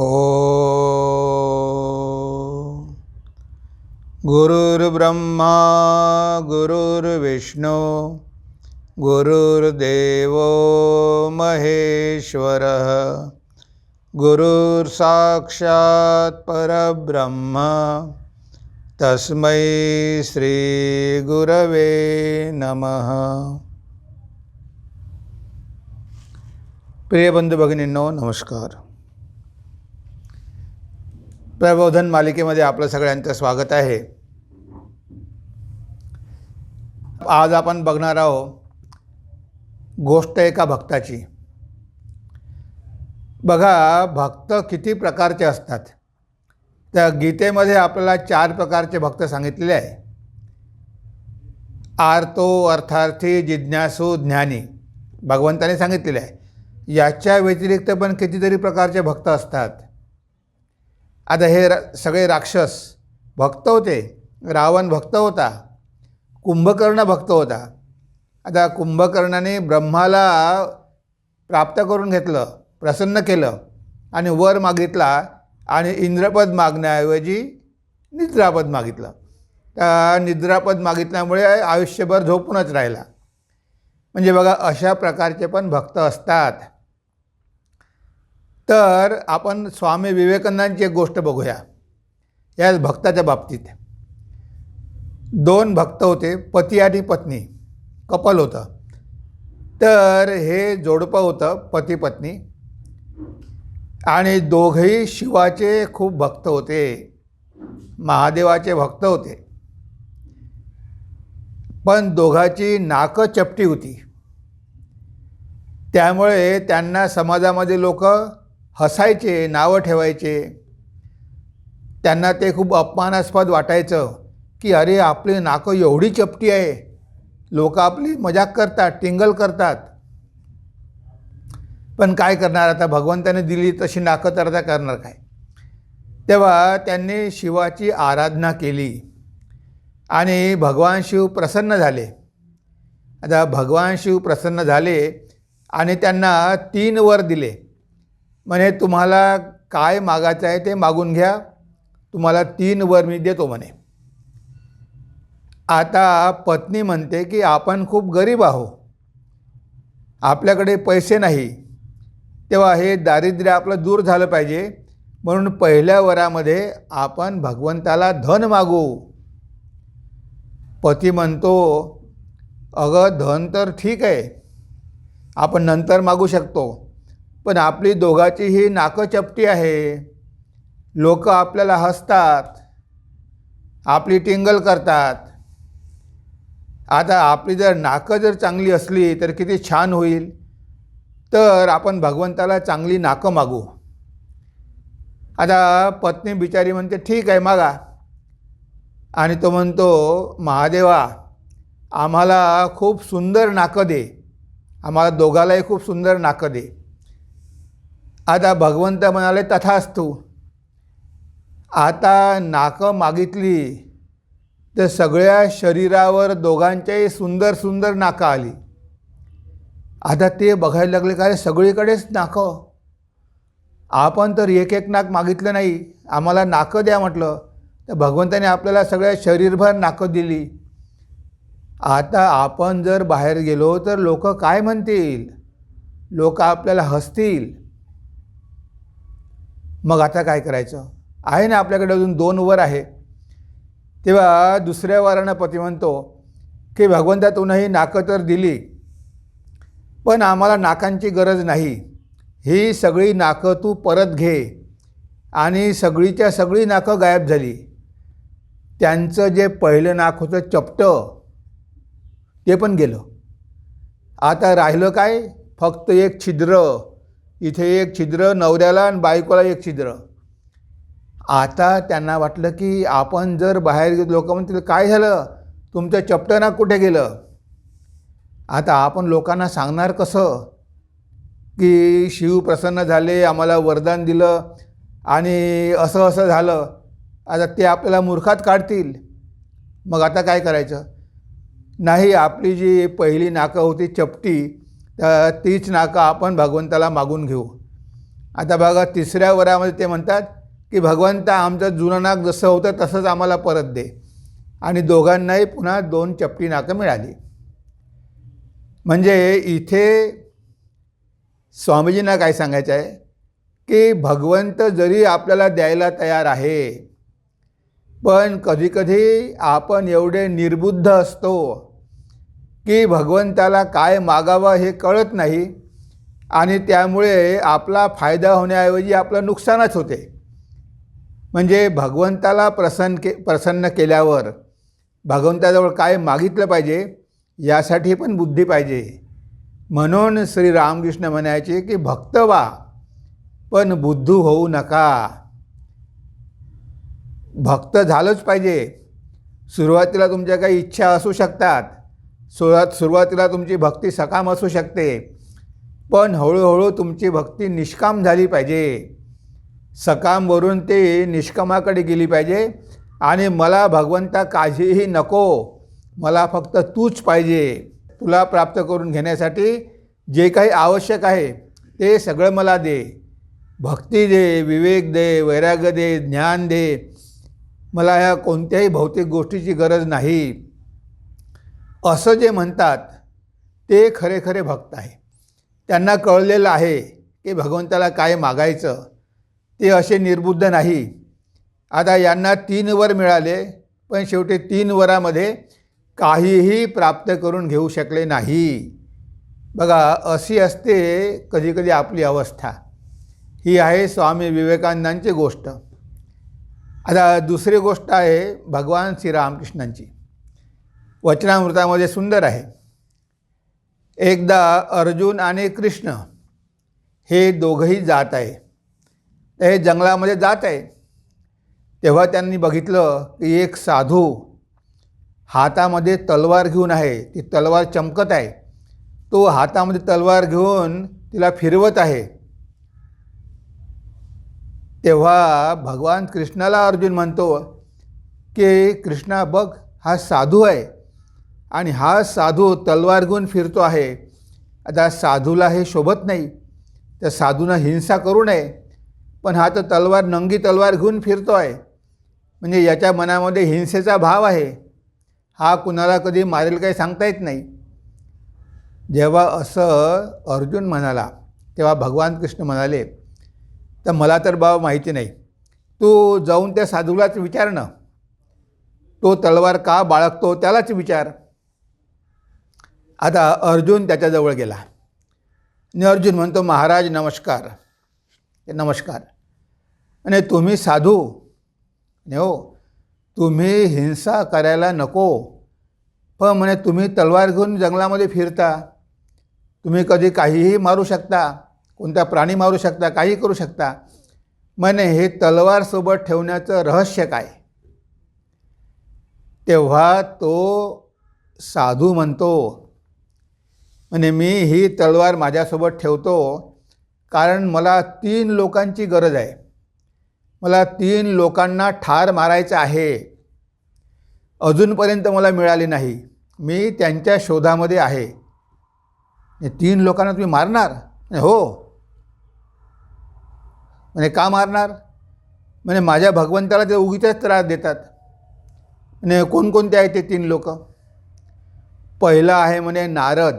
ओ गुरुर्ब्रह्मा गुरुर्विष्णू गुरुर्देवो महेश्वरः गुरुर्साक्षात् परब्रह्म तस्मै श्रीगुरवे नमः प्रिय बंधू भगिनींनो नमस्कार प्रबोधन मालिकेमध्ये आपलं सगळ्यांचं स्वागत आहे. आज आपण बघणार आहोत गोष्ट एका भक्ताची. बघा भक्त किती प्रकारचे असतात. त्या गीतेमध्ये आपल्याला चार प्रकारचे भक्त सांगितलेले आहे. आर्तो अर्थार्थी जिज्ञासू ज्ञानी. भगवंताने सांगितलेले आहे. याच्या व्यतिरिक्त पण कितीतरी प्रकारचे भक्त असतात. आता हे र सगळे राक्षस भक्त होते. रावण भक्त होता. कुंभकर्ण भक्त होता. आता कुंभकर्णाने ब्रह्माला प्राप्त करून घेतलं प्रसन्न केलं आणि वर मागितला आणि इंद्रपद मागण्याऐवजी निद्रापद मागितलं. त्या निद्रापद मागितल्यामुळे आयुष्यभर झोपूनच राहिला. म्हणजे बघा अशा प्रकारचे पण भक्त असतात. तर आपण स्वामी विवेकानंदांची एक गोष्ट बघूया. या भक्ताच्या बाबतीत. दोन भक्त होते पती आणि पत्नी. कपल होतं. तर हे जोडपं होतं पती पत्नी. आणि दोघंही शिवाचे खूप भक्त होते. महादेवाचे भक्त होते. पण दोघाची नाकं चपटी होती. त्यामुळे त्यांना समाजामध्ये लोक हसायचे नावं ठेवायचे. त्यांना ते खूप अपमानास्पद वाटायचं की अरे आपली नाकं एवढी चपटी आहे. लोक आपली मजाक करतात टिंगल करतात. पण काय करणार आता? भगवंताने दिली तशी नाकं तर आता करणार काय? तेव्हा त्यांनी शिवाची आराधना केली. आणि भगवान शिव प्रसन्न झाले. आता भगवान शिव प्रसन्न झाले आणि त्यांना तीन वर दिले. म्हणे तुम्हाला काय मागायचं आहे ते मागून घ्या. तुम्हाला तीन वर मी देतो म्हणे. आता पत्नी म्हणते की आपण खूप गरीब आहो आपल्याकडे पैसे नाही. तेव्हा हे दारिद्र्य आपलं दूर झालं पाहिजे. म्हणून पहिल्या वरामध्ये आपण भगवंताला धन मागू. पती म्हणतो अगं धन तर ठीक आहे. आपण नंतर मागू शकतो. पण आपली दोघाची ही नाकं चपटी आहे. लोक आपल्याला हसतात. आपली टिंगल करतात. आता आपली जर नाकं जर चांगली असली तर किती छान होईल. तर आपण भगवंताला चांगली नाकं मागू. आता पत्नी बिचारी म्हणते ठीक आहे मागा. आणि तो म्हणतो महादेवा आम्हाला खूप सुंदर नाकं दे. आम्हाला दोघालाही खूप सुंदर नाकं दे. आता भगवंत म्हणाले तथास्तू आता नाकं मागितली तर सगळ्या शरीरावर दोघांच्याही सुंदर सुंदर नाकं आली. आता ते बघायला लागले का सगळीकडेच नाकं. आपण तर एक एक नाक मागितलं नाही. आम्हाला नाकं द्या म्हटलं. तर भगवंताने आपल्याला सगळ्या शरीरभर नाकं दिली. आता आपण जर बाहेर गेलो तर लोक काय म्हणतील? लोक आपल्याला हसतील. मग आता काय करायचं? आहे ना आपल्याकडे अजून दोन वर आहे. तेव्हा दुसऱ्या वारानं पती म्हणतो की भगवंता तुनंही नाकं तर दिली पण आम्हाला नाकांची गरज नाही. ही सगळी नाकं तू परत घे. आणि सगळीच्या सगळी नाकं गायब झाली. त्यांचं जे पहिलं नाक होतं चपटं ते पण गेलं. आता राहिलं काय? फक्त एक छिद्र. इथे एक छिद्र नवऱ्याला आणि बायकोला एक छिद्र. आता त्यांना वाटलं की आपण जर बाहेर लोक म्हणतील काय झालं? तुमचं चपटना कुठे गेलं? आता आपण लोकांना सांगणार कसं? की शिव प्रसन्न झाले आम्हाला वरदान दिलं आणि असं असं झालं. आता ते आपल्याला मूर्खात काढतील. मग आता काय करायचं? नाही आपली जी पहिली नाकं होती चपटी तीच नाकं आपण भगवंताला मागून घेऊ. आता बघा तिसऱ्या वरामध्ये ते म्हणतात की भगवंता आमचं जुनं नाक जसं होतं तसंच आम्हाला परत दे. आणि दोघांनाही पुन्हा दोन चपटी नाकं मिळाली. म्हणजे इथे स्वामीजींना काय सांगायचं आहे? की भगवंत जरी आपल्याला द्यायला तयार आहे पण कधीकधी आपण एवढे निर्बुद्ध असतो की भगवंताला काय मागावं हे कळत नाही आणि त्यामुळे आपला फायदा होण्याऐवजी आपलं नुकसानच होते. म्हणजे भगवंताला प्रसन्न के प्रसन्न केल्यावर भगवंताजवळ काय मागितलं पाहिजे यासाठी पण बुद्धी पाहिजे. म्हणून श्री रामकृष्ण म्हणायचे की भक्त व्हा पण बुद्धू होऊ नका. भक्त झालंच पाहिजे. सुरुवातीला तुमच्या काही इच्छा असू शकतात सुरुवात सुरुवातीला तुमची भक्ती सकाम असू शकते पण हळूहळू तुमची भक्ती निष्काम झाली पाहिजे. सकामवरून ते निष्कामाकडे गेली पाहिजे. आणि मला भगवंता काळजीही नको मला फक्त तूच पाहिजे तुला प्राप्त करून घेण्यासाठी जे काही आवश्यक आहे ते सगळं मला दे. भक्ती दे विवेक दे वैराग्य दे ज्ञान दे. मला ह्या कोणत्याही भौतिक गोष्टीची गरज नाही. असं जे म्हणतात ते खरे खरे भक्त आहे त्यांना कळलेलं आहे की भगवंताला काय मागायचं ते असे निर्बुद्ध नाही. आता यांना तीन वर मिळाले पण शेवटी तीन वरामध्ये काहीही प्राप्त करून घेऊ शकले नाही. बघा अशी असते कधीकधी आपली अवस्था. ही आहे स्वामी विवेकानंदांची गोष्ट. आता दुसरी गोष्ट आहे भगवान श्रीरामकृष्णांची. वचनामृतामध्ये सुंदर आहे. एकदा अर्जुन आणि कृष्ण हे दोघंही जात आहे. ते हे जंगलामध्ये जात आहे. तेव्हा त्यांनी बघितलं की एक साधू हातामध्ये तलवार घेऊन आहे. ती तलवार चमकत आहे. तो हातामध्ये तलवार घेऊन तिला फिरवत आहे. तेव्हा भगवान कृष्णाला अर्जुन म्हणतो की कृष्णा बघ हा साधू आहे. आणि हा साधू तलवार घेऊन फिरतो आहे. आता साधूला हे शोभत नाही. त्या साधूनं हिंसा करू नये. पण हा तर तलवार नंगी तलवार घेऊन फिरतो आहे म्हणजे याच्या मनामध्ये हिंसेचा भाव आहे. हा कुणाला कधी मारेल काही सांगता येत नाही. जेव्हा असं अर्जुन म्हणाला तेव्हा भगवान कृष्ण म्हणाले तर मला तर बाबा माहिती नाही. तू जाऊन त्या साधूलाच विचार ना. तो तलवार का बाळगतो त्यालाच विचार. आता अर्जुन त्याच्याजवळ गेला. आणि अर्जुन म्हणतो महाराज नमस्कार. नमस्कार. आणि तुम्ही साधू. हो. तुम्ही हिंसा करायला नको. पण म्हणे तुम्ही तलवार घेऊन जंगलामध्ये फिरता. तुम्ही कधी काहीही मारू शकता. कोणता प्राणी मारू शकता. काही करू शकता. म्हणे हे तलवारसोबत ठेवण्याचं रहस्य काय? तेव्हा तो साधू म्हणतो म्हणे मी ही तलवार माझ्यासोबत ठेवतो कारण मला तीन लोकांची गरज आहे. मला तीन लोकांना ठार मारायचं आहे. अजूनपर्यंत मला मिळाली नाही. मी त्यांच्या शोधामध्ये आहे. तीन लोकांना तुम्ही मारणार? हो. म्हणजे का मारणार? म्हणजे माझ्या भगवंताला ते उगीचाच त्रास देतात. म्हणजे कोणकोणते आहेत ते तीन लोक? पहिला आहे म्हणे नारद.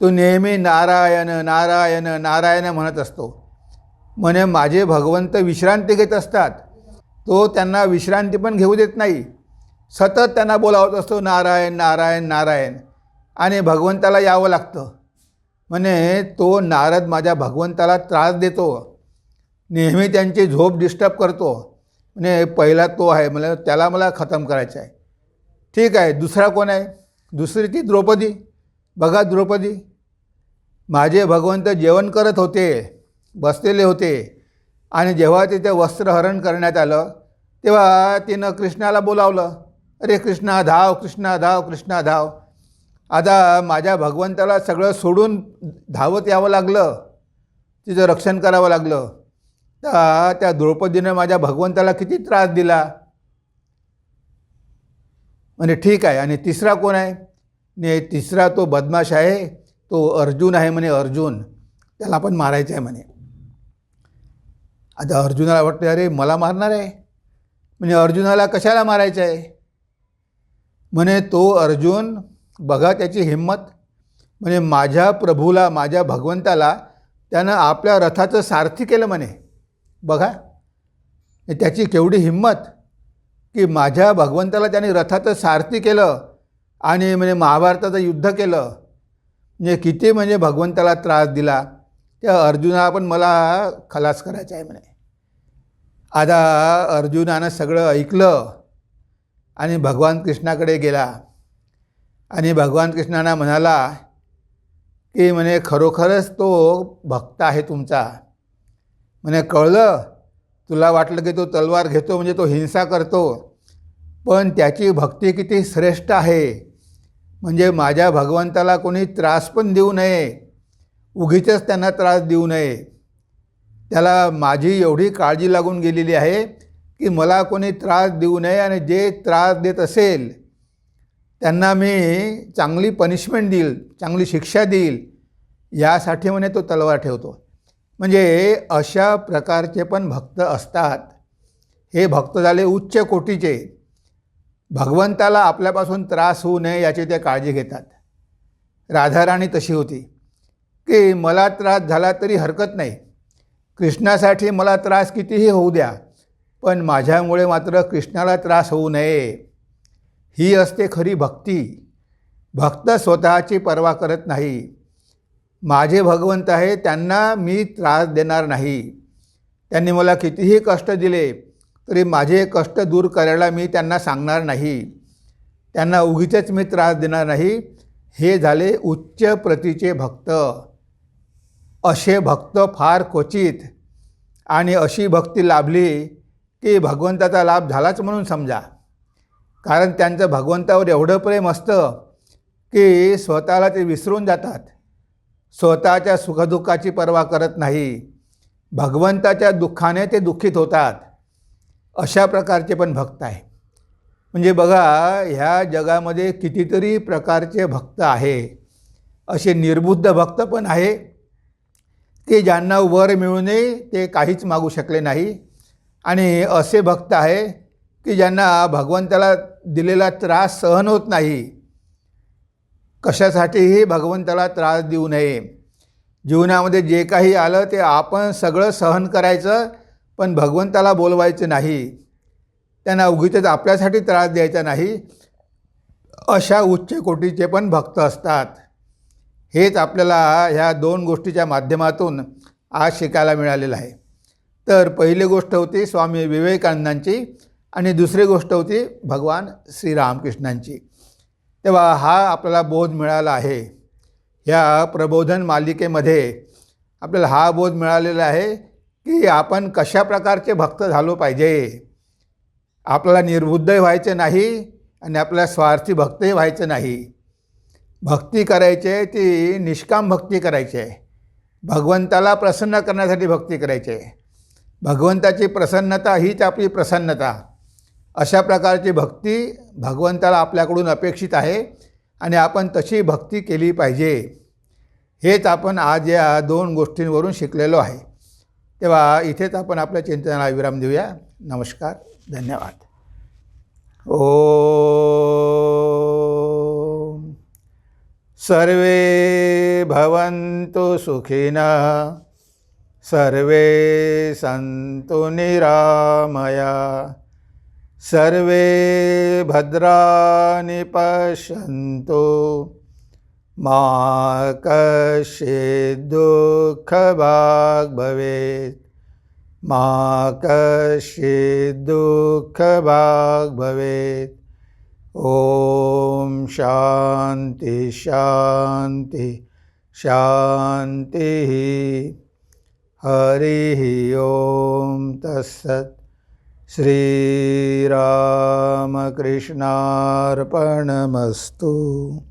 तो नेहमी नारायण नारायण नारायण म्हणत असतो. म्हणे माझे भगवंत विश्रांती घेत असतात. तो त्यांना विश्रांती पण घेऊ देत नाही. सतत त्यांना बोलावत असतो नारायण नारायण नारायण. आणि भगवंताला यावं लागतं. म्हणे तो नारद माझ्या भगवंताला त्रास देतो. नेहमी त्यांची झोप डिस्टर्ब करतो. म्हणजे पहिला तो आहे. मला त्याला मला खतम करायचं आहे ठीक आहे दुसरा कोण आहे? दुसरी ती द्रौपदी. बघा द्रौपदी. माझे भगवंत जेवण करत होते बसलेले होते आणि जेव्हा तिथे वस्त्रहरण करण्यात आलं तेव्हा तिनं कृष्णाला बोलावलं अरे कृष्णा धाव कृष्णा धाव कृष्णा धाव. आता माझ्या भगवंताला सगळं सोडून धावत यावं लागलं तिचं रक्षण करावं लागलं. तर त्या द्रौपदीनं माझ्या भगवंताला किती त्रास दिला? म्हणजे ठीक आहे आणि तिसरा कोण आहे? ने तिसरा तो बदमाश आहे तो अर्जुन आहे म्हणे अर्जुन त्याला पण मारायचं आहे म्हणे. आता अर्जुनाला वाटतं अरे मला मारणार आहे? म्हणजे अर्जुनाला कशाला मारायचं आहे? म्हणे तो अर्जुन बघा त्याची हिंमत. म्हणजे माझ्या प्रभूला माझ्या भगवंताला त्यानं आपल्या रथाचं सारथी केलं म्हणे. बघा. म्हणजे त्याची केवढी हिंमत की माझ्या भगवंताला त्याने रथाचं सारथी केलं आणि म्हणजे महाभारताचं युद्ध केलं. म्हणजे किती म्हणजे भगवंताला त्रास दिला त्या अर्जुनाला पण मला खलास करायचा आहे म्हणे. आता अर्जुनानं सगळं ऐकलं आणि भगवान कृष्णाकडे गेला. आणि भगवान कृष्णाना म्हणाला की म्हणे खरोखरच तो भक्त आहे तुमचा. म्हणे कळलं? तुला वाटलं की तो तलवार घेतो म्हणजे तो हिंसा करतो. पण त्याची भक्ती किती श्रेष्ठ आहे. म्हणजे माझ्या भगवंताला कोणी त्रास पण देऊ नये उगीचच त्यांना त्रास देऊ नये. त्याला माझी एवढी काळजी लागून गेलेली आहे की मला कोणी त्रास देऊ नये आणि जे त्रास देत असेल त्यांना मी चांगली पनिशमेंट देईल चांगली शिक्षा देईल यासाठी म्हणे तो तलवार ठेवतो. म्हणजे अशा प्रकारचे पण भक्त असतात. हे भक्त झाले उच्च कोटीचे. भगवंताला आपल्यापासून त्रास होऊ नये याची ते काळजी घेतात. राधाराणी तशी होती. की मला त्रास झाला तरी हरकत नाही. कृष्णासाठी मला त्रास कितीही होऊ द्या पण माझ्यामुळे मात्र कृष्णाला त्रास होऊ नये. ही असते खरी भक्ती. भक्त स्वतःची पर्वा करत नाही. माझे भगवंत आहे त्यांना मी त्रास देणार नाही. त्यांनी मला कितीही कष्ट दिले तरी माझे कष्ट दूर करायला मी त्यांना सांगणार नाही. त्यांना उगीचच मी त्रास देणार नाही. हे झाले उच्च प्रतीचे भक्त. असे भक्त फार क्वचित. आणि अशी भक्ती लाभली की भगवंताचा लाभ झालाच म्हणून समजा. कारण त्यांचं भगवंतावर एवढं प्रेम असतं की स्वतःला ते विसरून जातात. स्वतःच्या सुखदुःखाची पर्वा करत नाही. भगवंताच्या दुःखाने ते दुःखित होतात. अशा प्रकारचे पण भक्त आहे. म्हणजे बघा ह्या जगामध्ये कितीतरी प्रकारचे भक्त आहे. असे निर्बुद्ध भक्त पण आहे. ते ज्यांना वर मिळू नये ते काहीच मागू शकले नाही. आणि असे भक्त आहे की ज्यांना भगवंताला दिलेला त्रास सहन होत नाही. कशासाठीही भगवंताला त्रास देऊ नये. जीवनामध्ये जे काही आलं ते आपण सगळं सहन करायचं पण भगवंताला बोलवायचे नाही त्यांना उगीच आपल्यासाठी त्रास द्यायचा नाही अशा उच्च कोटीचे पण भक्त असतात. हेच आपल्याला ह्या दोन गोष्टीच्या माध्यमातून आज शिकायला मिळालेलं आहे. तर पहिली गोष्ट होती स्वामी विवेकानंदांची आणि दुसरी गोष्ट होती भगवान श्रीरामकृष्णांची. तेव्हा हा आपल्याला बोध मिळाला आहे. ह्या प्रबोधन मालिकेमध्ये आपल्याला हा बोध मिळालेला आहे की आपण कशा प्रकारचे भक्त झालो पाहिजे? आपल्याला निर्बुद्धही व्हायचं नाही आणि आपल्याला स्वार्थी भक्तही व्हायचं नाही. भक्ती करायची आहे ती निष्काम भक्ती करायची. आहे भगवंताला प्रसन्न करण्यासाठी भक्ती करायची. आहे भगवंताची प्रसन्नता हीच आपली प्रसन्नता. अशा प्रकारची भक्ती भगवंताला आपल्याकडून अपेक्षित आहे आणि आपण तशी भक्ती केली पाहिजे. हेच आपण आज या दोन गोष्टींवरून शिकलेलो आहे. तेव्हा इथेच आपण आपल्या चिंतनाला विराम देऊया. नमस्कार धन्यवाद. ओ सर्वे भवन्तु सुखिनः सर्वे सन्तु निरामया सर्वे भद्राणि पश्यन्तु। मा दुःखभाग् भवेत् मा कश्चित् भवेत् ॐ शान्ति शान्ति शान्तिः। हरिः ॐ तत्सत्। श्रीरामकृष्णार्पणमस्तु